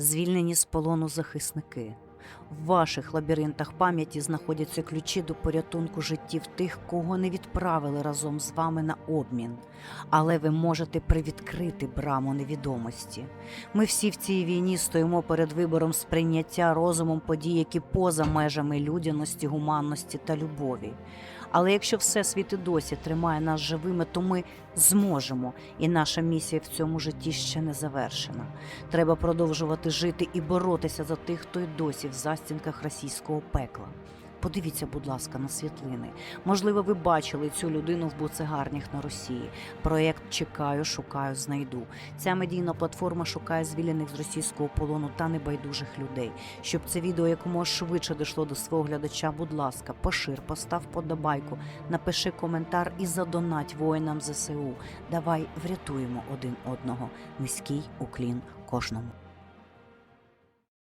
звільнені з полону захисники. В ваших лабіринтах пам'яті знаходяться ключі до порятунку життів тих, кого не відправили разом з вами на обмін. Але ви можете привідкрити браму невідомості. Ми всі в цій війні стоїмо перед вибором сприйняття розумом подій, які поза межами людяності, гуманності та любові. Але якщо Всесвіт і досі тримає нас живими, то ми зможемо, і наша місія в цьому житті ще не завершена. Треба продовжувати жити і боротися за тих, хто й досі в застінках російського пекла. Подивіться, будь ласка, на світлини. Можливо, ви бачили цю людину в буцегарнях на Росії. Проєкт Чекаю, шукаю, знайду. Ця медійна платформа шукає звільнених з російського полону та небайдужих людей. Щоб це відео якомога швидше дійшло до свого глядача, будь ласка, пошир, постав подобайку, напиши коментар і задонать воїнам ЗСУ. Давай врятуємо один одного. Низький уклін кожному.